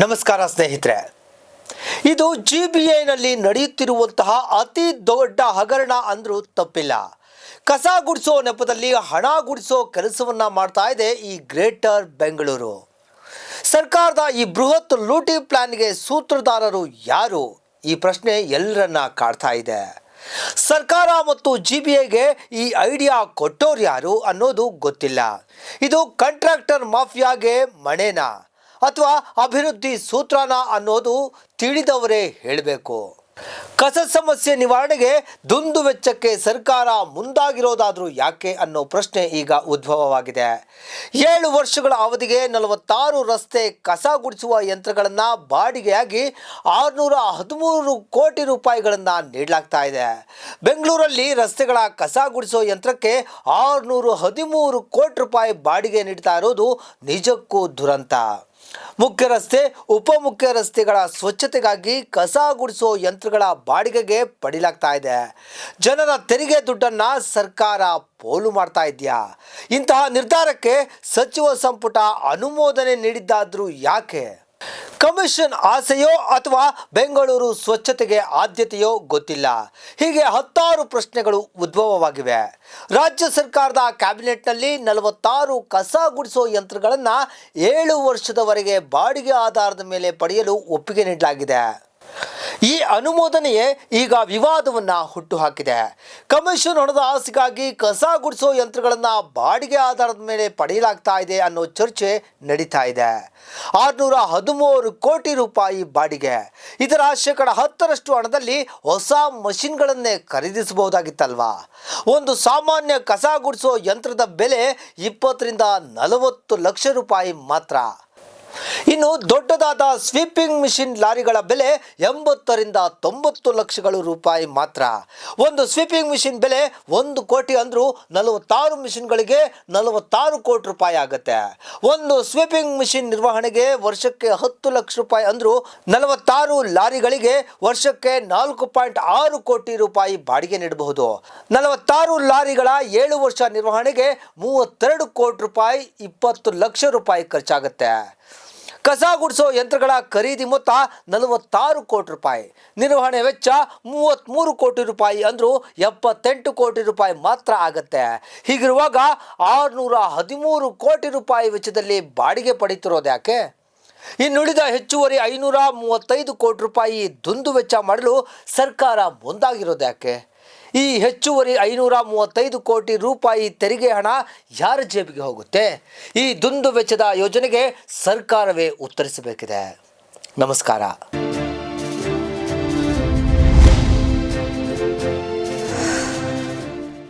ನಮಸ್ಕಾರ ಸ್ನೇಹಿತರೆ. ಇದು ಜಿ ಬಿ ಐನಲ್ಲಿ ನಡೆಯುತ್ತಿರುವಂತಹ ಅತಿ ದೊಡ್ಡ ಹಗರಣ ಅಂದರೂ ತಪ್ಪಿಲ್ಲ. ಕಸ ಗುಡಿಸೋ ನೆಪದಲ್ಲಿ ಹಣ ಗುಡಿಸೋ ಕೆಲಸವನ್ನು ಮಾಡ್ತಾ ಇದೆ ಈ ಗ್ರೇಟರ್ ಬೆಂಗಳೂರು. ಸರ್ಕಾರದ ಈ ಬೃಹತ್ ಲೂಟಿ ಪ್ಲಾನ್ಗೆ ಸೂತ್ರಧಾರರು ಯಾರು? ಈ ಪ್ರಶ್ನೆ ಎಲ್ಲರನ್ನ ಕಾಡ್ತಾ ಇದೆ. ಸರ್ಕಾರ ಮತ್ತು ಜಿ ಬಿ ಐಗೆ ಈ ಐಡಿಯಾ ಕೊಟ್ಟೋರು ಯಾರು ಅನ್ನೋದು ಗೊತ್ತಿಲ್ಲ. ಇದು ಕಾಂಟ್ರಾಕ್ಟರ್ ಮಾಫಿಯಾಗೆ ಮಣೇನಾ? ಅಥವಾ ಅಭಿವೃದ್ಧಿ ಸೂತ್ರನ ಅನ್ನೋದು ತಿಳಿದವರೇ ಹೇಳಬೇಕು. ಕಸ ಸಮಸ್ಯೆ ನಿವಾರಣೆಗೆ ದುಂದು ವೆಚ್ಚಕ್ಕೆ ಸರ್ಕಾರ ಮುಂದಾಗಿರೋದಾದರೂ ಯಾಕೆ ಅನ್ನೋ ಪ್ರಶ್ನೆ ಈಗ ಉದ್ಭವವಾಗಿದೆ. ಏಳು ವರ್ಷಗಳ ಅವಧಿಗೆ ನಲವತ್ತಾರು ರಸ್ತೆ ಕಸ ಗುಡಿಸುವ ಯಂತ್ರಗಳನ್ನು ಬಾಡಿಗೆಯಾಗಿ ಆರುನೂರ ಹದಿಮೂರು ಕೋಟಿ ರೂಪಾಯಿಗಳನ್ನು ನೀಡಲಾಗ್ತಾ ಇದೆ. ಬೆಂಗಳೂರಲ್ಲಿ ರಸ್ತೆಗಳ ಕಸ ಗುಡಿಸೋ ಯಂತ್ರಕ್ಕೆ ಆರುನೂರು ಹದಿಮೂರು ಕೋಟಿ ರೂಪಾಯಿ ಬಾಡಿಗೆ ನೀಡ್ತಾ ಇರೋದು ನಿಜಕ್ಕೂ ದುರಂತ. ಮುಖ್ಯ ರಸ್ತೆ ಉಪಮುಖ್ಯ ರಸ್ತೆಗಳ ಸ್ವಚ್ಛತೆಗಾಗಿ ಕಸ ಗುಡಿಸೋ ಯಂತ್ರಗಳ ಬಾಡಿಗೆಗೆ ಪಡಿಲಾಗ್ತಾ ಇದೆ. ಜನರ ತೆರಿಗೆ ದುಡ್ಡನ್ನ ಸರ್ಕಾರ ಪೋಲು ಮಾಡ್ತಾ ಇದೆಯಾ? ಇಂತಹ ನಿರ್ಧಾರಕ್ಕೆ ಸಚಿವ ಸಂಪುಟ ಅನುಮೋದನೆ ನೀಡಿದ್ದಾದರೂ ಯಾಕೆ? ಕಮಿಷನ್ ಆಸೆಯೋ ಅಥವಾ ಬೆಂಗಳೂರು ಸ್ವಚ್ಛತೆಗೆ ಆದ್ಯತೆಯೋ ಗೊತ್ತಿಲ್ಲ. ಹೀಗೆ ಹತ್ತಾರು ಪ್ರಶ್ನೆಗಳು ಉದ್ಭವವಾಗಿವೆ. ರಾಜ್ಯ ಸರ್ಕಾರದ ಕ್ಯಾಬಿನೆಟ್ನಲ್ಲಿ ನಲವತ್ತಾರು ಕಸ ಗುಡಿಸೋ ಯಂತ್ರಗಳನ್ನು ಏಳು ವರ್ಷದವರೆಗೆ ಬಾಡಿಗೆ ಆಧಾರದ ಮೇಲೆ ಪಡೆಯಲು ಒಪ್ಪಿಗೆ ನೀಡಲಾಗಿದೆ. ಈ ಅನುಮೋದನೆಯೇ ಈಗ ವಿವಾದವನ್ನ ಹುಟ್ಟುಹಾಕಿದೆ. ಕಮಿಷನ್ ಹಣದ ಆಸೆಗಾಗಿ ಕಸ ಗುಡಿಸೋ ಯಂತ್ರಗಳನ್ನು ಬಾಡಿಗೆ ಆಧಾರದ ಮೇಲೆ ಪಡೆಯಲಾಗ್ತಾ ಇದೆ ಅನ್ನೋ ಚರ್ಚೆ ನಡೀತಾ ಇದೆ. ಆರುನೂರ ಹದಿಮೂರು ಕೋಟಿ ರೂಪಾಯಿ ಬಾಡಿಗೆ. ಇದರ ಶೇಕಡ ಹತ್ತರಷ್ಟು ಹಣದಲ್ಲಿ ಹೊಸ ಮಷಿನ್ಗಳನ್ನೇ ಖರೀದಿಸಬಹುದಾಗಿತ್ತಲ್ವಾ? ಒಂದು ಸಾಮಾನ್ಯ ಕಸ ಗುಡಿಸೋ ಯಂತ್ರದ ಬೆಲೆ ಇಪ್ಪತ್ತರಿಂದ ನಲವತ್ತು ಲಕ್ಷ ರೂಪಾಯಿ ಮಾತ್ರ. ಇನ್ನು ದೊಡ್ಡದಾದ ಸ್ವೀಪಿಂಗ್ ಮಿಷಿನ್ ಲಾರಿಗಳ ಬೆಲೆ ಎಂಬತ್ತರಿಂದ ತೊಂಬತ್ತು ಲಕ್ಷಗಳು ರೂಪಾಯಿ ಮಾತ್ರ. ಒಂದು ಸ್ವೀಪಿಂಗ್ ಮಿಷಿನ್ ಬೆಲೆ ಒಂದು ಕೋಟಿ ಅಂದರೂ ನಲವತ್ತಾರು ಮಿಷಿನ್ಗಳಿಗೆ ನಲವತ್ತಾರು ಕೋಟಿ ರೂಪಾಯಿ ಆಗುತ್ತೆ. ಒಂದು ಸ್ವೀಪಿಂಗ್ ಮಿಷಿನ್ ನಿರ್ವಹಣೆಗೆ ವರ್ಷಕ್ಕೆ ಹತ್ತು ಲಕ್ಷ ರೂಪಾಯಿ ಅಂದರೂ ನಲವತ್ತಾರು ಲಾರಿಗಳಿಗೆ ವರ್ಷಕ್ಕೆ ನಾಲ್ಕು ಪಾಯಿಂಟ್ ಆರು ಕೋಟಿ ರೂಪಾಯಿ ಬಾಡಿಗೆ ನೀಡಬಹುದು. ನಲವತ್ತಾರು ಲಾರಿಗಳ ಏಳು ವರ್ಷ ನಿರ್ವಹಣೆಗೆ ಮೂವತ್ತೆರಡು ಕೋಟಿ ರೂಪಾಯಿ ಇಪ್ಪತ್ತು ಲಕ್ಷ ರೂಪಾಯಿ ಖರ್ಚಾಗುತ್ತೆ. ಕಸ ಗುಡಿಸೋ ಯಂತ್ರಗಳ ಖರೀದಿ ಮೊತ್ತ ನಲವತ್ತಾರು ಕೋಟಿ ರೂಪಾಯಿ. ನಿರ್ವಹಣೆ ವೆಚ್ಚ ಮೂವತ್ತ್ಮೂರು ಕೋಟಿ ರೂಪಾಯಿ ಅಂದರೂ ಎಪ್ಪತ್ತೆಂಟು ಕೋಟಿ ರೂಪಾಯಿ ಮಾತ್ರ ಆಗತ್ತೆ. ಹೀಗಿರುವಾಗ ಆರುನೂರ ಹದಿಮೂರು ಕೋಟಿ ರೂಪಾಯಿ ವೆಚ್ಚದಲ್ಲಿ ಬಾಡಿಗೆ ಪಡೀತಿರೋದು ಯಾಕೆ? ಇನ್ನುಳಿದ ಹೆಚ್ಚುವರಿ ಐನೂರ ಮೂವತ್ತೈದು ಕೋಟಿ ರೂಪಾಯಿ ದುಂದು ವೆಚ್ಚ ಮಾಡಲು ಸರ್ಕಾರ ಮುಂದಾಗಿರೋದು ಯಾಕೆ? ಈ ಹೆಚ್ಚುವರಿ ಐನೂರ ಮೂವತ್ತೈದು ಕೋಟಿ ರೂಪಾಯಿ ತೆರಿಗೆ ಹಣ ಯಾರ ಜೇಬಿಗೆ ಹೋಗುತ್ತೆ? ಈ ದುಂದು ವೆಚ್ಚದ ಯೋಜನೆಗೆ ಸರ್ಕಾರವೇ ಉತ್ತರಿಸಬೇಕಿದೆ. ನಮಸ್ಕಾರ.